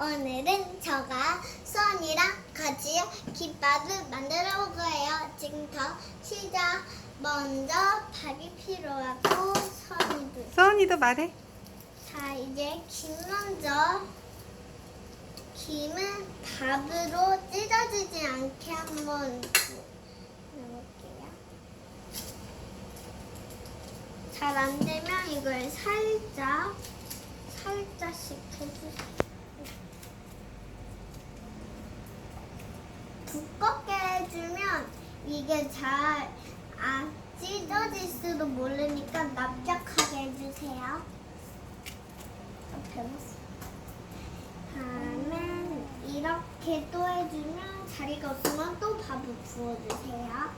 오늘은 저가 수원이랑 같이 김밥을 만들어 볼 거예요. 지금부터 시작. 먼저 밥이 필요하고 선이도. 서은이도 말해. 자, 이제 김 먼저. 김은 밥으로 찢어지지 않게 한번 넣어볼게요. 잘 안 되면 이걸 살짝, 살짝씩 해주세요. 두껍게 해주면 이게 잘안 찢어질지도 모르니까 납작하게 해주세요. 다음엔 이렇게 또 해주면 자리가 없으면 또 밥을 부어주세요.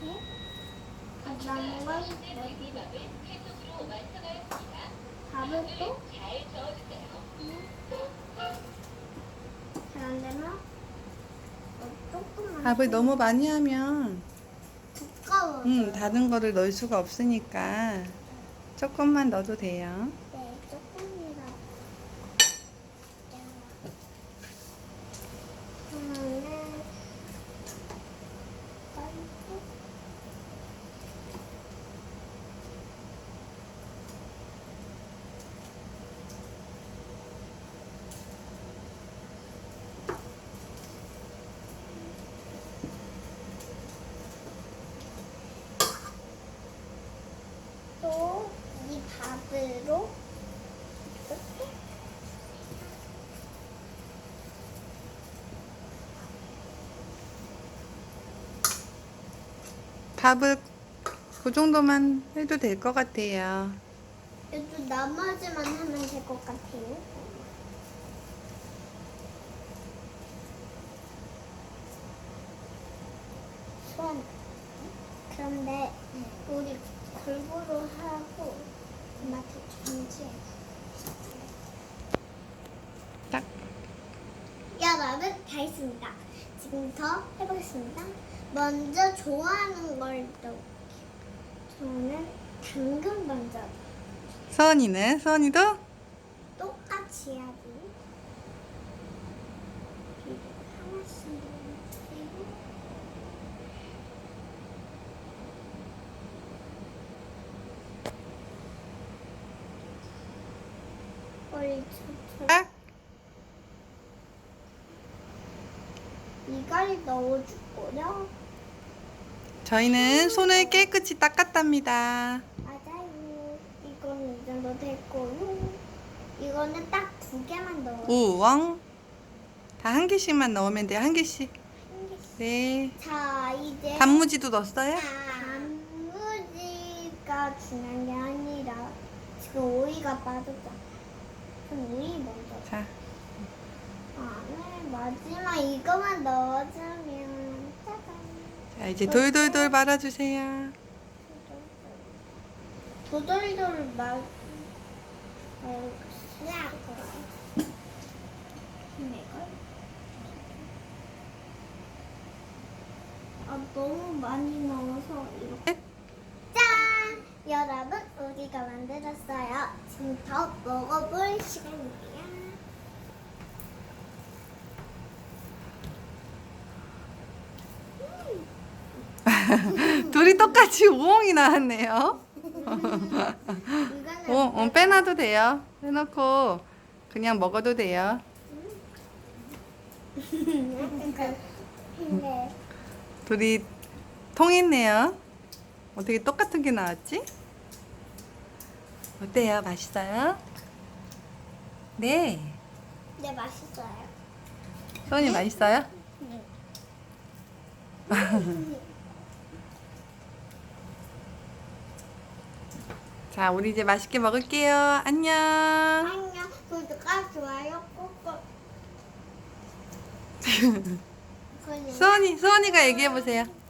네? 남은 걸 밥을 또 잘 안 되면 어, 조금만 밥을 너무 많이 하면 두꺼워. 음, 다른 거를 넣을 수가 없으니까 조금만 넣어도 돼요. 네, 조금이라도. 그러면은 빨리 또 이 이렇게 밥을 그 정도만 해도 될 것 같아요. 또 나머지만 하면 될 것 같아요. 손. 그런데 우리 골고루 하고 엄 마한테 전지. 딱. 여러분 다 했습니다. 지금부터 해보겠습니다. 먼저 좋아하는 걸 넣을게요. 저는 당근 먼저 서은이는? 서은이도? 똑같이 해야지. 그리고 하나씩 넣으세요. 딱. 이걸 넣어줄 거요. 저희는 손을 깨끗이 닦았답니다. 맞아요. 이거는 이 정도 됐고요. 이거는 딱 두 개만 넣어. 우엉. 다 한 개씩만 넣으면 돼요. 한 개씩. 한 개씩. 네. 자, 이제 단무지도 넣었어요? 단무지가 중요한 게 아니라 지금 오이가 빠졌잖아. 그럼 오이 먼저. 자, 안에 마지막 이거만 넣어주면 짜잔. 자 이제 돌돌돌 말아주세요. 도돌도돌 말. 어. 이걸. 아 너무 많이 넣어서 이렇게. 짠! 여러분 우리가 만들었어요. 지금부터 먹어볼 시간이에요. 둘이 똑같이 우엉이 나왔네요. 이거는 어, 어, 빼놔도 돼요. 빼놓고 그냥 먹어도 돼요. 네. 둘이 통했네요. 어떻게 똑같은 게 나왔지? 어때요? 맛있어요? 네. 네 맛있어요. 소은이 맛있어요? 네. 자, 우리 이제 맛있게 먹을게요. 안녕. 안녕. 구독과 좋아요. 그냥 소은이, 소은이가 얘기해 보세요.